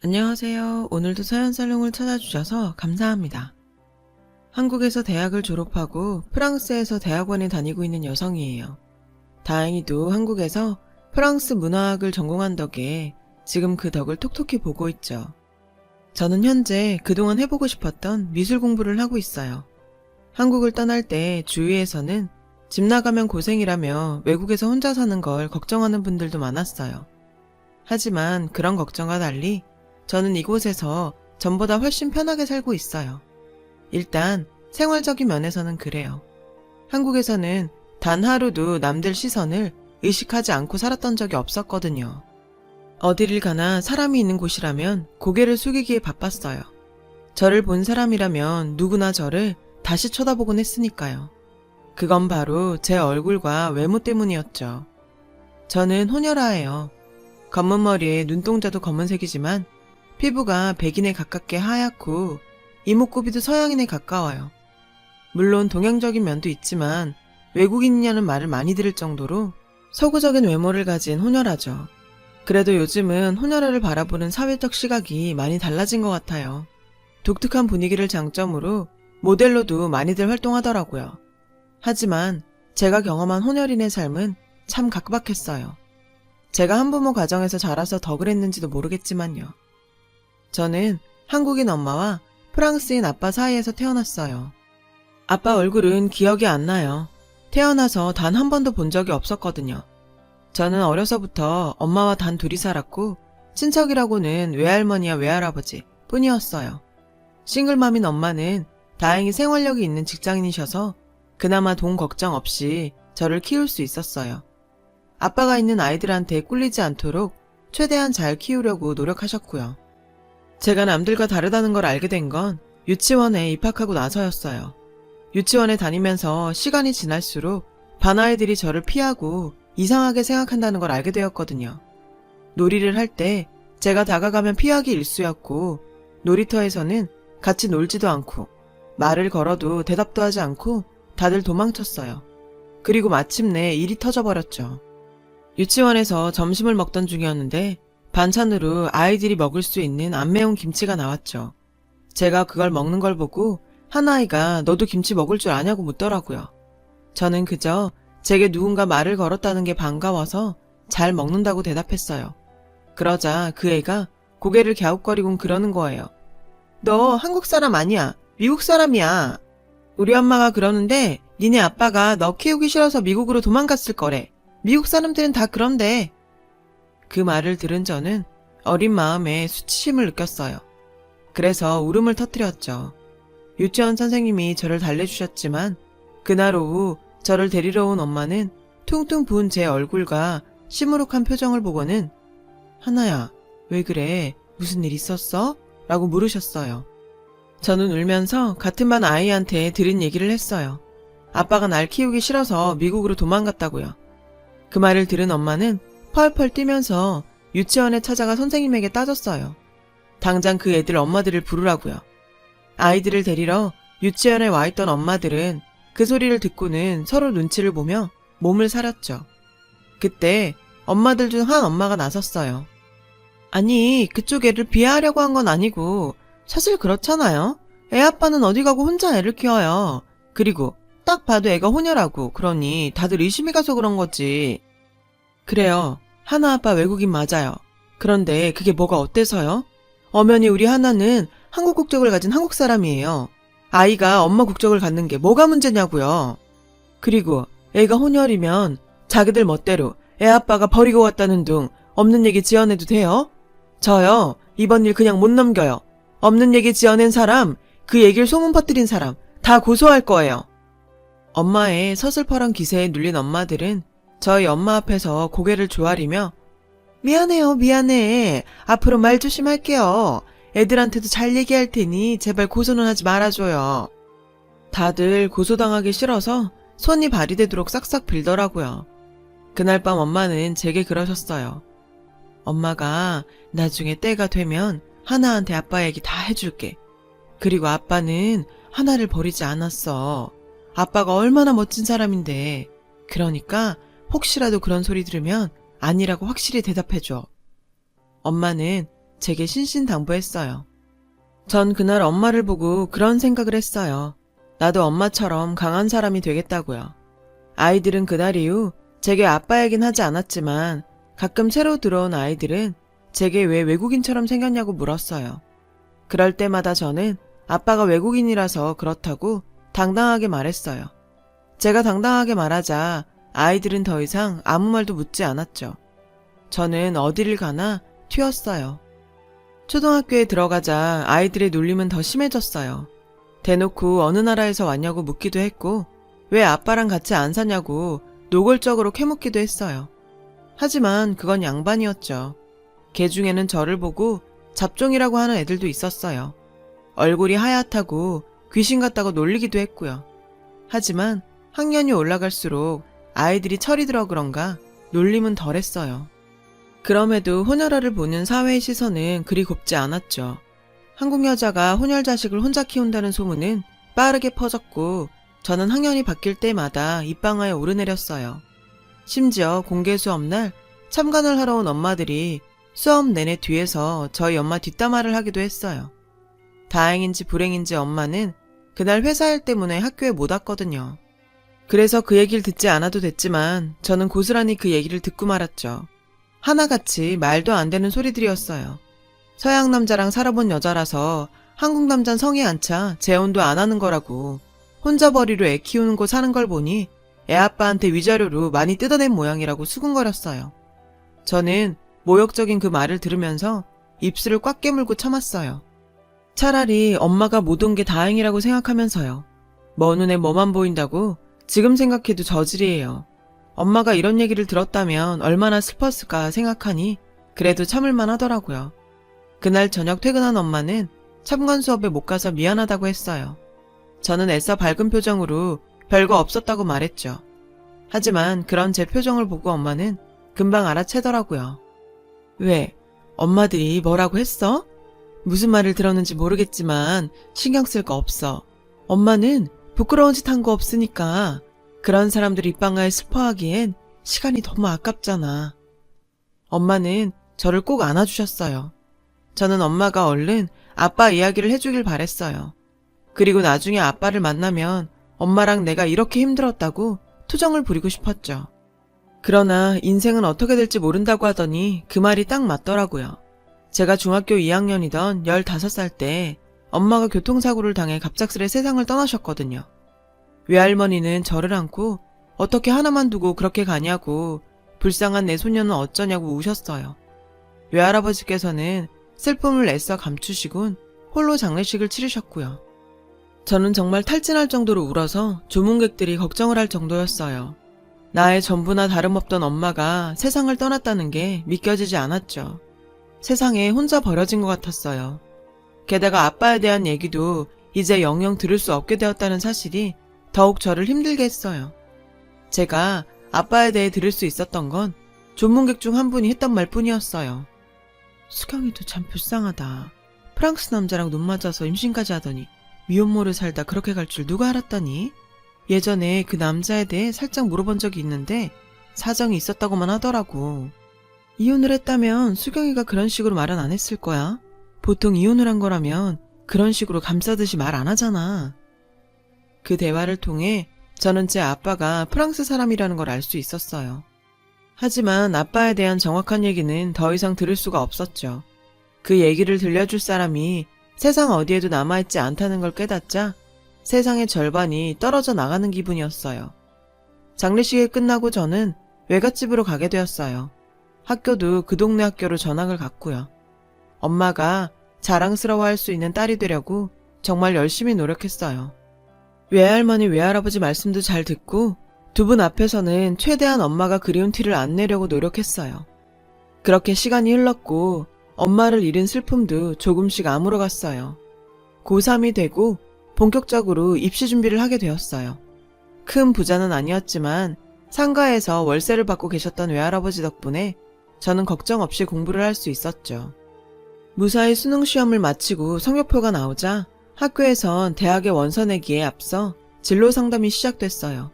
안녕하세요. 오늘도 사연 살롱을 찾아주셔서 감사합니다. 한국에서 대학을 졸업하고 프랑스에서 대학원에 다니고 있는 여성이에요. 다행히도 한국에서 프랑스 문화학을 전공한 덕에 지금 그 덕을 톡톡히 보고 있죠. 저는 현재 그동안 해보고 싶었던 미술 공부를 하고 있어요. 한국을 떠날 때 주위에서는 집 나가면 고생이라며 외국에서 혼자 사는 걸 걱정하는 분들도 많았어요. 하지만 그런 걱정과 달리 저는 이곳에서 전보다 훨씬 편하게 살고 있어요. 일단 생활적인 면에서는 그래요. 한국에서는 단 하루도 남들 시선을 의식하지 않고 살았던 적이 없었거든요. 어디를 가나 사람이 있는 곳이라면 고개를 숙이기에 바빴어요. 저를 본 사람이라면 누구나 저를 다시 쳐다보곤 했으니까요. 그건 바로 제 얼굴과 외모 때문이었죠. 저는 혼혈아예요. 검은 머리에 눈동자도 검은색이지만 피부가 백인에 가깝게 하얗고 이목구비도 서양인에 가까워요. 물론 동양적인 면도 있지만 외국인이냐는 말을 많이 들을 정도로 서구적인 외모를 가진 혼혈아죠. 그래도 요즘은 혼혈아를 바라보는 사회적 시각이 많이 달라진 것 같아요. 독특한 분위기를 장점으로 모델로도 많이들 활동하더라고요. 하지만 제가 경험한 혼혈인의 삶은 참 각박했어요. 제가 한부모 가정에서 자라서 더 그랬는지도 모르겠지만요. 저는 한국인 엄마와 프랑스인 아빠 사이에서 태어났어요. 아빠 얼굴은 기억이 안 나요. 태어나서 단 한 번도 본 적이 없었거든요. 저는 어려서부터 엄마와 단 둘이 살았고 친척이라고는 외할머니와 외할아버지 뿐이었어요. 싱글맘인 엄마는 다행히 생활력이 있는 직장인이셔서 그나마 돈 걱정 없이 저를 키울 수 있었어요. 아빠가 있는 아이들한테 꿀리지 않도록 최대한 잘 키우려고 노력하셨고요. 제가 남들과 다르다는 걸 알게 된 건 유치원에 입학하고 나서였어요. 유치원에 다니면서 시간이 지날수록 반 아이들이 저를 피하고 이상하게 생각한다는 걸 알게 되었거든요. 놀이를 할 때 제가 다가가면 피하기 일쑤였고 놀이터에서는 같이 놀지도 않고 말을 걸어도 대답도 하지 않고 다들 도망쳤어요. 그리고 마침내 일이 터져버렸죠. 유치원에서 점심을 먹던 중이었는데 반찬으로 아이들이 먹을 수 있는 안 매운 김치가 나왔죠. 제가 그걸 먹는 걸 보고 한 아이가 너도 김치 먹을 줄 아냐고 묻더라고요. 저는 그저 제게 누군가 말을 걸었다는 게 반가워서 잘 먹는다고 대답했어요. 그러자 그 애가 고개를 갸웃거리곤 그러는 거예요. 너 한국 사람 아니야. 미국 사람이야. 우리 엄마가 그러는데 니네 아빠가 너 키우기 싫어서 미국으로 도망갔을 거래. 미국 사람들은 다 그런데. 그 말을 들은 저는 어린 마음에 수치심을 느꼈어요. 그래서 울음을 터뜨렸죠. 유치원 선생님이 저를 달래주셨지만 그날 오후 저를 데리러 온 엄마는 퉁퉁 부은 제 얼굴과 시무룩한 표정을 보고는 하나야, 왜 그래? 무슨 일 있었어? 라고 물으셨어요. 저는 울면서 같은 반 아이한테 들은 얘기를 했어요. 아빠가 날 키우기 싫어서 미국으로 도망갔다고요. 그 말을 들은 엄마는 펄펄 뛰면서 유치원에 찾아가 선생님에게 따졌어요. 당장 그 애들 엄마들을 부르라고요. 아이들을 데리러 유치원에 와 있던 엄마들은 그 소리를 듣고는 서로 눈치를 보며 몸을 사렸죠. 그때 엄마들 중 한 엄마가 나섰어요. 아니, 그쪽 애를 비하하려고 한 건 아니고 사실 그렇잖아요. 애 아빠는 어디 가고 혼자 애를 키워요. 그리고 딱 봐도 애가 혼혈하고 그러니 다들 의심이 가서 그런 거지. 그래요. 하나 아빠 외국인 맞아요. 그런데 그게 뭐가 어때서요? 엄연히 우리 하나는 한국 국적을 가진 한국 사람이에요. 아이가 엄마 국적을 갖는 게 뭐가 문제냐고요. 그리고 애가 혼혈이면 자기들 멋대로 애 아빠가 버리고 왔다는 둥 없는 얘기 지어내도 돼요? 저요 이번 일 그냥 못 넘겨요. 없는 얘기 지어낸 사람, 그 얘기를 소문 퍼뜨린 사람 다 고소할 거예요. 엄마의 서슬퍼런 기세에 눌린 엄마들은 저희 엄마 앞에서 고개를 조아리며 미안해요, 미안해. 앞으로 말 조심할게요. 애들한테도 잘 얘기할 테니 제발 고소는 하지 말아줘요. 다들 고소당하기 싫어서 손이 발이 되도록 싹싹 빌더라고요. 그날 밤 엄마는 제게 그러셨어요. 엄마가 나중에 때가 되면 하나한테 아빠 얘기 다 해줄게. 그리고 아빠는 하나를 버리지 않았어. 아빠가 얼마나 멋진 사람인데. 그러니까 혹시라도 그런 소리 들으면 아니라고 확실히 대답해줘. 엄마는 제게 신신당부했어요. 전 그날 엄마를 보고 그런 생각을 했어요. 나도 엄마처럼 강한 사람이 되겠다고요. 아이들은 그날 이후 제게 아빠이긴 하지 않았지만 가끔 새로 들어온 아이들은 제게 왜 외국인처럼 생겼냐고 물었어요. 그럴 때마다 저는 아빠가 외국인이라서 그렇다고 당당하게 말했어요. 제가 당당하게 말하자 아이들은 더 이상 아무 말도 묻지 않았죠. 저는 어디를 가나 튀었어요. 초등학교에 들어가자 아이들의 놀림은 더 심해졌어요. 대놓고 어느 나라에서 왔냐고 묻기도 했고, 왜 아빠랑 같이 안 사냐고 노골적으로 캐묻기도 했어요. 하지만 그건 양반이었죠. 개 중에는 저를 보고 잡종이라고 하는 애들도 있었어요. 얼굴이 하얗다고 귀신 같다고 놀리기도 했고요. 하지만 학년이 올라갈수록 아이들이 철이 들어 그런가 놀림은 덜했어요. 그럼에도 혼혈아를 보는 사회의 시선은 그리 곱지 않았죠. 한국 여자가 혼혈 자식을 혼자 키운다는 소문은 빠르게 퍼졌고 저는 학년이 바뀔 때마다 입방아에 오르내렸어요. 심지어 공개 수업 날 참관을 하러 온 엄마들이 수업 내내 뒤에서 저희 엄마 뒷담화를 하기도 했어요. 다행인지 불행인지 엄마는 그날 회사 일 때문에 학교에 못 왔거든요. 그래서 그 얘기를 듣지 않아도 됐지만 저는 고스란히 그 얘기를 듣고 말았죠. 하나같이 말도 안 되는 소리들이었어요. 서양 남자랑 살아본 여자라서 한국 남잔 성에 안 차 재혼도 안 하는 거라고 혼자 버리로 애 키우는 곳 사는 걸 보니 애 아빠한테 위자료로 많이 뜯어낸 모양이라고 수군거렸어요. 저는 모욕적인 그 말을 들으면서 입술을 꽉 깨물고 참았어요. 차라리 엄마가 못 온 게 다행이라고 생각하면서요. 먼 눈에 뭐만 보인다고 지금 생각해도 저질이에요. 엄마가 이런 얘기를 들었다면 얼마나 슬펐을까 생각하니 그래도 참을만 하더라고요. 그날 저녁 퇴근한 엄마는 참관 수업에 못 가서 미안하다고 했어요. 저는 애써 밝은 표정으로 별거 없었다고 말했죠. 하지만 그런 제 표정을 보고 엄마는 금방 알아채더라고요. 왜? 엄마들이 뭐라고 했어? 무슨 말을 들었는지 모르겠지만 신경 쓸 거 없어. 엄마는 부끄러운 짓 한 거 없으니까 그런 사람들 입방아에 슬퍼하기엔 시간이 너무 아깝잖아. 엄마는 저를 꼭 안아주셨어요. 저는 엄마가 얼른 아빠 이야기를 해주길 바랬어요. 그리고 나중에 아빠를 만나면 엄마랑 내가 이렇게 힘들었다고 투정을 부리고 싶었죠. 그러나 인생은 어떻게 될지 모른다고 하더니 그 말이 딱 맞더라고요. 제가 중학교 2학년이던 15살 때 엄마가 교통사고를 당해 갑작스레 세상을 떠나셨거든요. 외할머니는 저를 안고 어떻게 하나만 두고 그렇게 가냐고 불쌍한 내 소녀는 어쩌냐고 우셨어요. 외할아버지께서는 슬픔을 애써 감추시곤 홀로 장례식을 치르셨고요. 저는 정말 탈진할 정도로 울어서 조문객들이 걱정을 할 정도였어요. 나의 전부나 다름없던 엄마가 세상을 떠났다는 게 믿겨지지 않았죠. 세상에 혼자 버려진 것 같았어요. 게다가 아빠에 대한 얘기도 이제 영영 들을 수 없게 되었다는 사실이 더욱 저를 힘들게 했어요. 제가 아빠에 대해 들을 수 있었던 건 조문객 중 한 분이 했던 말 뿐이었어요. 수경이도 참 불쌍하다. 프랑스 남자랑 눈 맞아서 임신까지 하더니 미혼모를 살다 그렇게 갈 줄 누가 알았다니? 예전에 그 남자에 대해 살짝 물어본 적이 있는데 사정이 있었다고만 하더라고. 이혼을 했다면 수경이가 그런 식으로 말은 안 했을 거야. 보통 이혼을 한 거라면 그런 식으로 감싸듯이 말 안 하잖아. 그 대화를 통해 저는 제 아빠가 프랑스 사람이라는 걸 알 수 있었어요. 하지만 아빠에 대한 정확한 얘기는 더 이상 들을 수가 없었죠. 그 얘기를 들려줄 사람이 세상 어디에도 남아있지 않다는 걸 깨닫자 세상의 절반이 떨어져 나가는 기분이었어요. 장례식이 끝나고 저는 외갓집으로 가게 되었어요. 학교도 그 동네 학교로 전학을 갔고요. 엄마가 자랑스러워할 수 있는 딸이 되려고 정말 열심히 노력했어요. 외할머니 외할아버지 말씀도 잘 듣고 두 분 앞에서는 최대한 엄마가 그리운 티를 안 내려고 노력했어요. 그렇게 시간이 흘렀고 엄마를 잃은 슬픔도 조금씩 아물어갔어요. 고3이 되고 본격적으로 입시 준비를 하게 되었어요. 큰 부자는 아니었지만 상가에서 월세를 받고 계셨던 외할아버지 덕분에 저는 걱정 없이 공부를 할 수 있었죠. 무사히 수능 시험을 마치고 성적표가 나오자 학교에선 대학의 원서 내기에 앞서 진로 상담이 시작됐어요.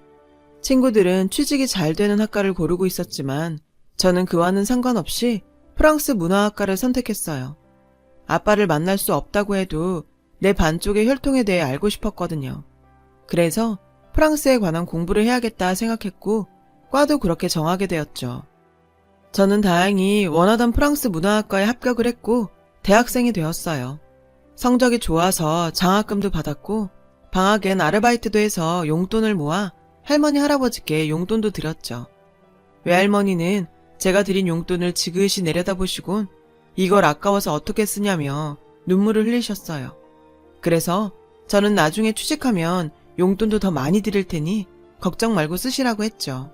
친구들은 취직이 잘 되는 학과를 고르고 있었지만 저는 그와는 상관없이 프랑스 문화학과를 선택했어요. 아빠를 만날 수 없다고 해도 내 반쪽의 혈통에 대해 알고 싶었거든요. 그래서 프랑스에 관한 공부를 해야겠다 생각했고 과도 그렇게 정하게 되었죠. 저는 다행히 원하던 프랑스 문화학과에 합격을 했고 대학생이 되었어요. 성적이 좋아서 장학금도 받았고 방학엔 아르바이트도 해서 용돈을 모아 할머니 할아버지께 용돈도 드렸죠. 외할머니는 제가 드린 용돈을 지그시 내려다보시곤 이걸 아까워서 어떻게 쓰냐며 눈물을 흘리셨어요. 그래서 저는 나중에 취직하면 용돈도 더 많이 드릴 테니 걱정 말고 쓰시라고 했죠.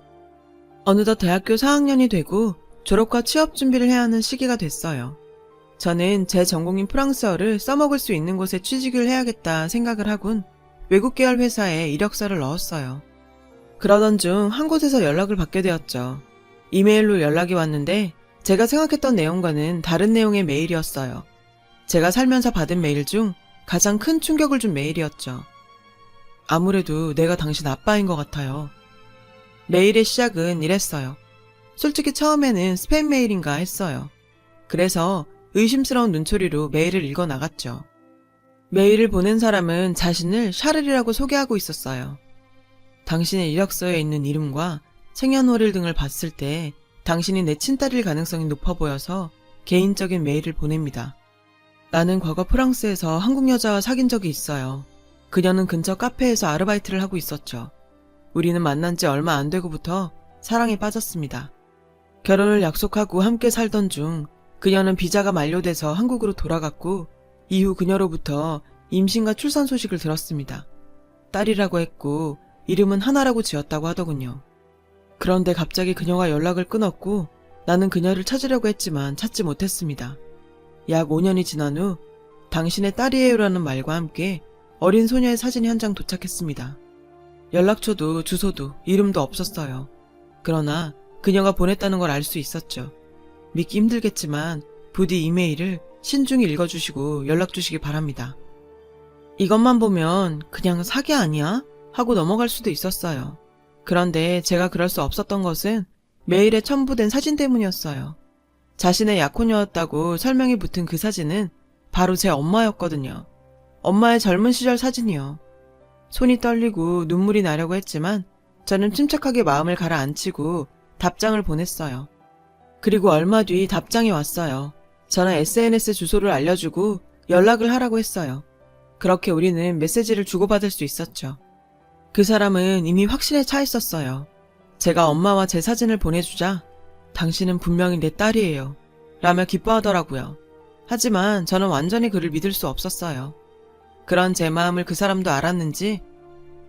어느덧 대학교 4학년이 되고 졸업과 취업 준비를 해야 하는 시기가 됐어요. 저는 제 전공인 프랑스어를 써먹을 수 있는 곳에 취직을 해야겠다 생각을 하곤 외국 계열 회사에 이력서를 넣었어요. 그러던 중 한 곳에서 연락을 받게 되었죠. 이메일로 연락이 왔는데 제가 생각했던 내용과는 다른 내용의 메일이었어요. 제가 살면서 받은 메일 중 가장 큰 충격을 준 메일이었죠. 아무래도 내가 당신 아빠인 것 같아요. 메일의 시작은 이랬어요. 솔직히 처음에는 스팸 메일인가 했어요. 그래서 의심스러운 눈초리로 메일을 읽어 나갔죠. 메일을 보낸 사람은 자신을 샤를이라고 소개하고 있었어요. 당신의 이력서에 있는 이름과 생년월일 등을 봤을 때 당신이 내 친딸일 가능성이 높아 보여서 개인적인 메일을 보냅니다. 나는 과거 프랑스에서 한국 여자와 사귄 적이 있어요. 그녀는 근처 카페에서 아르바이트를 하고 있었죠. 우리는 만난 지 얼마 안 되고부터 사랑에 빠졌습니다. 결혼을 약속하고 함께 살던 중 그녀는 비자가 만료돼서 한국으로 돌아갔고 이후 그녀로부터 임신과 출산 소식을 들었습니다. 딸이라고 했고 이름은 하나라고 지었다고 하더군요. 그런데 갑자기 그녀가 연락을 끊었고 나는 그녀를 찾으려고 했지만 찾지 못했습니다. 약 5년이 지난 후 당신의 딸이에요라는 말과 함께 어린 소녀의 사진이 한 장 도착했습니다. 연락처도 주소도 이름도 없었어요. 그러나 그녀가 보냈다는 걸 알 수 있었죠. 믿기 힘들겠지만 부디 이메일을 신중히 읽어주시고 연락 주시기 바랍니다. 이것만 보면 그냥 사기 아니야? 하고 넘어갈 수도 있었어요. 그런데 제가 그럴 수 없었던 것은 메일에 첨부된 사진 때문이었어요. 자신의 약혼녀였다고 설명이 붙은 그 사진은 바로 제 엄마였거든요. 엄마의 젊은 시절 사진이요. 손이 떨리고 눈물이 나려고 했지만 저는 침착하게 마음을 가라앉히고 답장을 보냈어요. 그리고 얼마 뒤 답장이 왔어요. 저는 SNS 주소를 알려주고 연락을 하라고 했어요. 그렇게 우리는 메시지를 주고받을 수 있었죠. 그 사람은 이미 확신에 차 있었어요. 제가 엄마와 제 사진을 보내주자 당신은 분명히 내 딸이에요. 라며 기뻐하더라고요. 하지만 저는 완전히 그를 믿을 수 없었어요. 그런 제 마음을 그 사람도 알았는지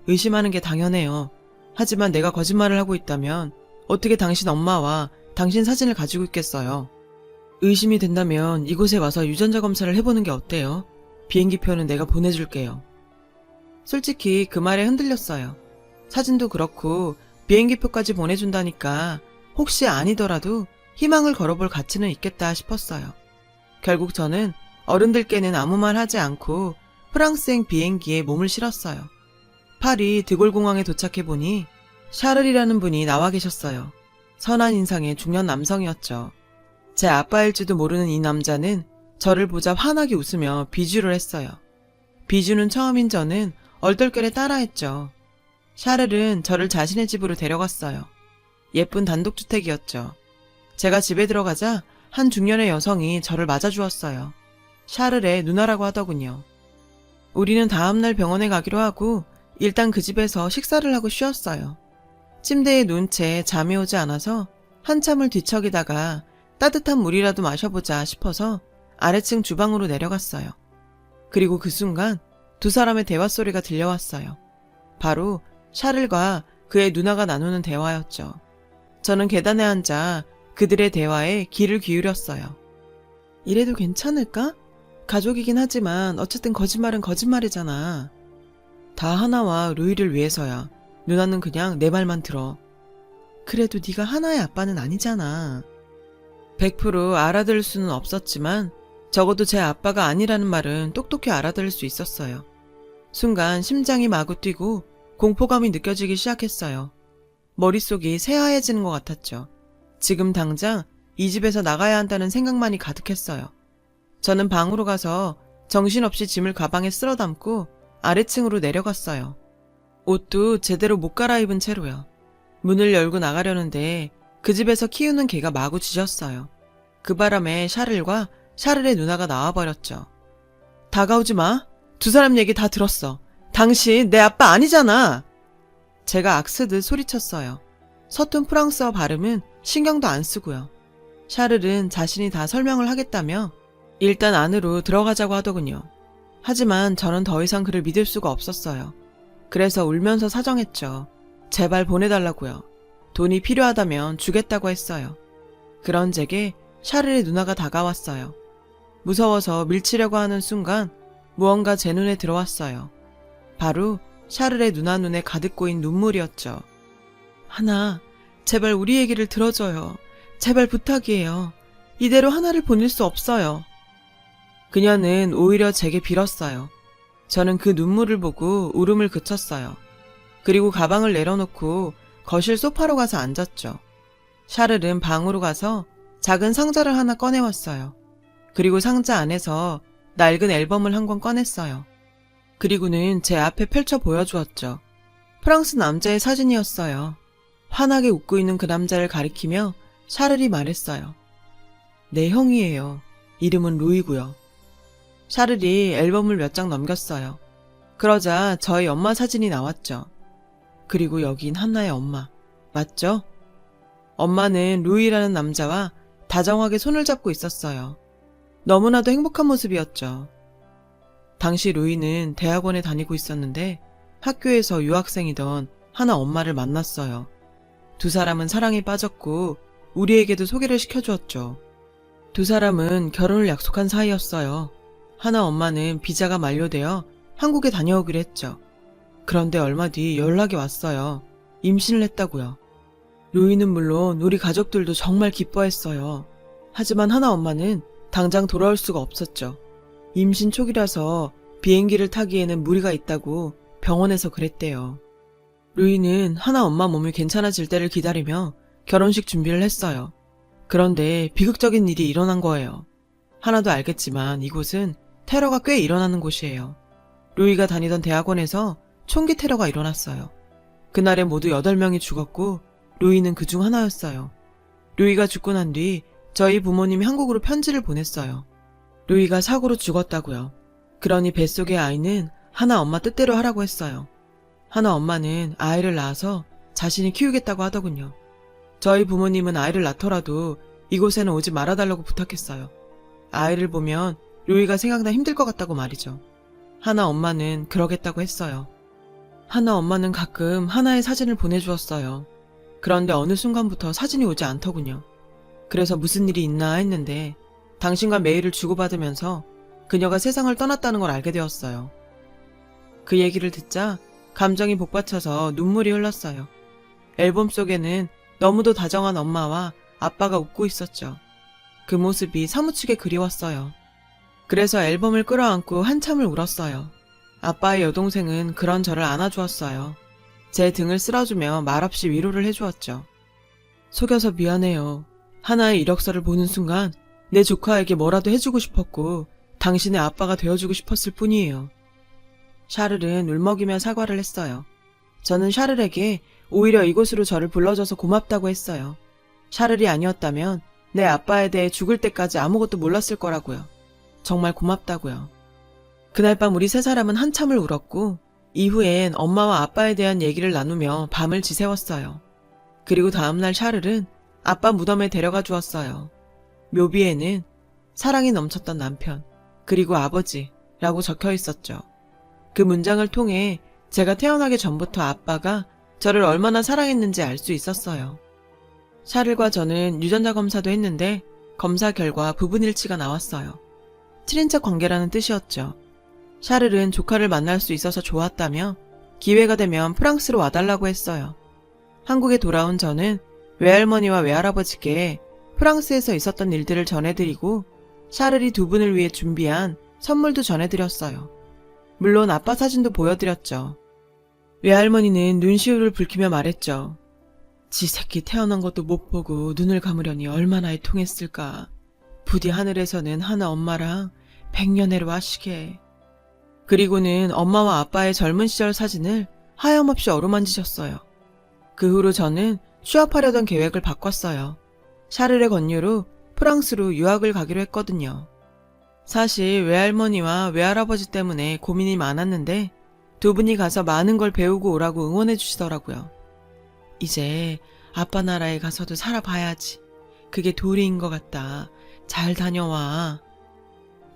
의심하는 게 당연해요. 하지만 내가 거짓말을 하고 있다면 어떻게 당신 엄마와 당신 사진을 가지고 있겠어요? 의심이 된다면 이곳에 와서 유전자 검사를 해보는 게 어때요? 비행기표는 내가 보내줄게요. 솔직히 그 말에 흔들렸어요. 사진도 그렇고 비행기표까지 보내준다니까 혹시 아니더라도 희망을 걸어볼 가치는 있겠다 싶었어요. 결국 저는 어른들께는 아무 말 하지 않고 프랑스행 비행기에 몸을 실었어요. 파리 드골공항에 도착해보니 샤를이라는 분이 나와 계셨어요. 선한 인상의 중년 남성이었죠. 제 아빠일지도 모르는 이 남자는 저를 보자 환하게 웃으며 비주를 했어요. 비주는 처음인 저는 얼떨결에 따라했죠. 샤를은 저를 자신의 집으로 데려갔어요. 예쁜 단독주택이었죠. 제가 집에 들어가자 한 중년의 여성이 저를 맞아주었어요. 샤를의 누나라고 하더군요. 우리는 다음날 병원에 가기로 하고 일단 그 집에서 식사를 하고 쉬었어요. 침대에 누운 채 잠이 오지 않아서 한참을 뒤척이다가 따뜻한 물이라도 마셔보자 싶어서 아래층 주방으로 내려갔어요. 그리고 그 순간 두 사람의 대화 소리가 들려왔어요. 바로 샤를과 그의 누나가 나누는 대화였죠. 저는 계단에 앉아 그들의 대화에 귀를 기울였어요. 이래도 괜찮을까? 가족이긴 하지만 어쨌든 거짓말은 거짓말이잖아. 다 하나와 루이를 위해서야. 누나는 그냥 내 말만 들어. 그래도 네가 하나의 아빠는 아니잖아. 100% 알아들을 수는 없었지만 적어도 제 아빠가 아니라는 말은 똑똑히 알아들을 수 있었어요. 순간 심장이 마구 뛰고 공포감이 느껴지기 시작했어요. 머릿속이 새하얘지는 것 같았죠. 지금 당장 이 집에서 나가야 한다는 생각만이 가득했어요. 저는 방으로 가서 정신없이 짐을 가방에 쓸어 담고 아래층으로 내려갔어요. 옷도 제대로 못 갈아입은 채로요. 문을 열고 나가려는데 그 집에서 키우는 개가 마구 짖었어요. 그 바람에 샤를과 샤를의 누나가 나와버렸죠. 다가오지 마. 두 사람 얘기 다 들었어. 당신 내 아빠 아니잖아. 제가 악쓰듯 소리쳤어요. 서툰 프랑스어 발음은 신경도 안 쓰고요. 샤를은 자신이 다 설명을 하겠다며 일단 안으로 들어가자고 하더군요. 하지만 저는 더 이상 그를 믿을 수가 없었어요. 그래서 울면서 사정했죠. 제발 보내달라고요. 돈이 필요하다면 주겠다고 했어요. 그런 제게 샤를의 누나가 다가왔어요. 무서워서 밀치려고 하는 순간 무언가 제 눈에 들어왔어요. 바로 샤를의 누나 눈에 가득 고인 눈물이었죠. 하나, 제발 우리 얘기를 들어줘요. 제발 부탁이에요. 이대로 하나를 보낼 수 없어요. 그녀는 오히려 제게 빌었어요. 저는 그 눈물을 보고 울음을 그쳤어요. 그리고 가방을 내려놓고 거실 소파로 가서 앉았죠. 샤를은 방으로 가서 작은 상자를 하나 꺼내왔어요. 그리고 상자 안에서 낡은 앨범을 한 권 꺼냈어요. 그리고는 제 앞에 펼쳐 보여주었죠. 프랑스 남자의 사진이었어요. 환하게 웃고 있는 그 남자를 가리키며 샤를이 말했어요. 내 형이에요. 이름은 루이고요. 샤를이 앨범을 몇 장 넘겼어요. 그러자 저희 엄마 사진이 나왔죠. 그리고 여긴 한나의 엄마. 맞죠? 엄마는 루이라는 남자와 다정하게 손을 잡고 있었어요. 너무나도 행복한 모습이었죠. 당시 루이는 대학원에 다니고 있었는데 학교에서 유학생이던 하나 엄마를 만났어요. 두 사람은 사랑에 빠졌고 우리에게도 소개를 시켜주었죠. 두 사람은 결혼을 약속한 사이였어요. 하나 엄마는 비자가 만료되어 한국에 다녀오기로 했죠. 그런데 얼마 뒤 연락이 왔어요. 임신을 했다고요. 루이는 물론 우리 가족들도 정말 기뻐했어요. 하지만 하나 엄마는 당장 돌아올 수가 없었죠. 임신 초기라서 비행기를 타기에는 무리가 있다고 병원에서 그랬대요. 루이는 하나 엄마 몸이 괜찮아질 때를 기다리며 결혼식 준비를 했어요. 그런데 비극적인 일이 일어난 거예요. 하나도 알겠지만 이곳은 테러가 꽤 일어나는 곳이에요. 루이가 다니던 대학원에서 총기 테러가 일어났어요. 그날에 모두 8명이 죽었고 루이는 그 중 하나였어요. 루이가 죽고 난 뒤 저희 부모님이 한국으로 편지를 보냈어요. 루이가 사고로 죽었다고요. 그러니 뱃속의 아이는 하나 엄마 뜻대로 하라고 했어요. 하나 엄마는 아이를 낳아서 자신이 키우겠다고 하더군요. 저희 부모님은 아이를 낳더라도 이곳에는 오지 말아달라고 부탁했어요. 아이를 보면 루이가 생각나 힘들 것 같다고 말이죠. 하나 엄마는 그러겠다고 했어요. 하나 엄마는 가끔 하나의 사진을 보내주었어요. 그런데 어느 순간부터 사진이 오지 않더군요. 그래서 무슨 일이 있나 했는데 당신과 메일을 주고받으면서 그녀가 세상을 떠났다는 걸 알게 되었어요. 그 얘기를 듣자 감정이 복받쳐서 눈물이 흘렀어요. 앨범 속에는 너무도 다정한 엄마와 아빠가 웃고 있었죠. 그 모습이 사무치게 그리웠어요. 그래서 앨범을 끌어안고 한참을 울었어요. 아빠의 여동생은 그런 저를 안아주었어요. 제 등을 쓸어주며 말없이 위로를 해주었죠. 속여서 미안해요. 하나의 이력서를 보는 순간 내 조카에게 뭐라도 해주고 싶었고 당신의 아빠가 되어주고 싶었을 뿐이에요. 샤를은 울먹이며 사과를 했어요. 저는 샤를에게 오히려 이곳으로 저를 불러줘서 고맙다고 했어요. 샤를이 아니었다면 내 아빠에 대해 죽을 때까지 아무것도 몰랐을 거라고요. 정말 고맙다고요. 그날 밤 우리 세 사람은 한참을 울었고 이후엔 엄마와 아빠에 대한 얘기를 나누며 밤을 지새웠어요. 그리고 다음날 샤를은 아빠 무덤에 데려가 주었어요. 묘비에는 사랑이 넘쳤던 남편, 그리고 아버지라고 적혀 있었죠. 그 문장을 통해 제가 태어나기 전부터 아빠가 저를 얼마나 사랑했는지 알 수 있었어요. 샤를과 저는 유전자 검사도 했는데 검사 결과 부분일치가 나왔어요. 7인척 관계라는 뜻이었죠. 샤를은 조카를 만날 수 있어서 좋았다며 기회가 되면 프랑스로 와달라고 했어요. 한국에 돌아온 저는 외할머니와 외할아버지께 프랑스에서 있었던 일들을 전해드리고 샤를이 두 분을 위해 준비한 선물도 전해드렸어요. 물론 아빠 사진도 보여드렸죠. 외할머니는 눈시울을 붉히며 말했죠. 지 새끼 태어난 것도 못 보고 눈을 감으려니 얼마나 애통했을까. 부디 하늘에서는 하나 엄마랑 백년해로 하시게. 그리고는 엄마와 아빠의 젊은 시절 사진을 하염없이 어루만지셨어요. 그 후로 저는 취업하려던 계획을 바꿨어요. 샤를의 권유로 프랑스로 유학을 가기로 했거든요. 사실 외할머니와 외할아버지 때문에 고민이 많았는데 두 분이 가서 많은 걸 배우고 오라고 응원해 주시더라고요. 이제 아빠 나라에 가서도 살아봐야지. 그게 도리인 것 같다. 잘 다녀와.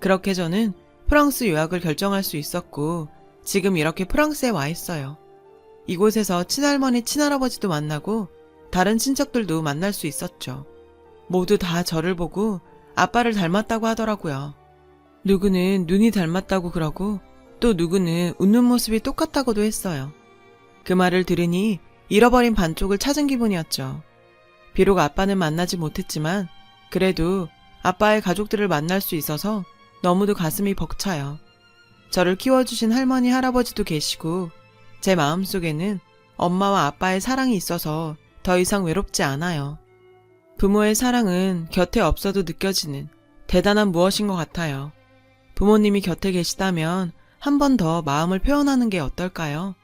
그렇게 저는 프랑스 유학을 결정할 수 있었고 지금 이렇게 프랑스에 와 있어요. 이곳에서 친할머니, 친할아버지도 만나고 다른 친척들도 만날 수 있었죠. 모두 다 저를 보고 아빠를 닮았다고 하더라고요. 누구는 눈이 닮았다고 그러고 또 누구는 웃는 모습이 똑같다고도 했어요. 그 말을 들으니 잃어버린 반쪽을 찾은 기분이었죠. 비록 아빠는 만나지 못했지만 그래도 아빠의 가족들을 만날 수 있어서 너무도 가슴이 벅차요. 저를 키워주신 할머니, 할아버지도 계시고 제 마음속에는 엄마와 아빠의 사랑이 있어서 더 이상 외롭지 않아요. 부모의 사랑은 곁에 없어도 느껴지는 대단한 무엇인 것 같아요. 부모님이 곁에 계시다면 한 번 더 마음을 표현하는 게 어떨까요?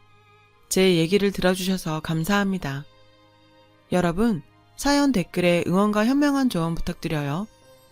제 얘기를 들어주셔서 감사합니다. 여러분, 사연 댓글에 응원과 현명한 조언 부탁드려요.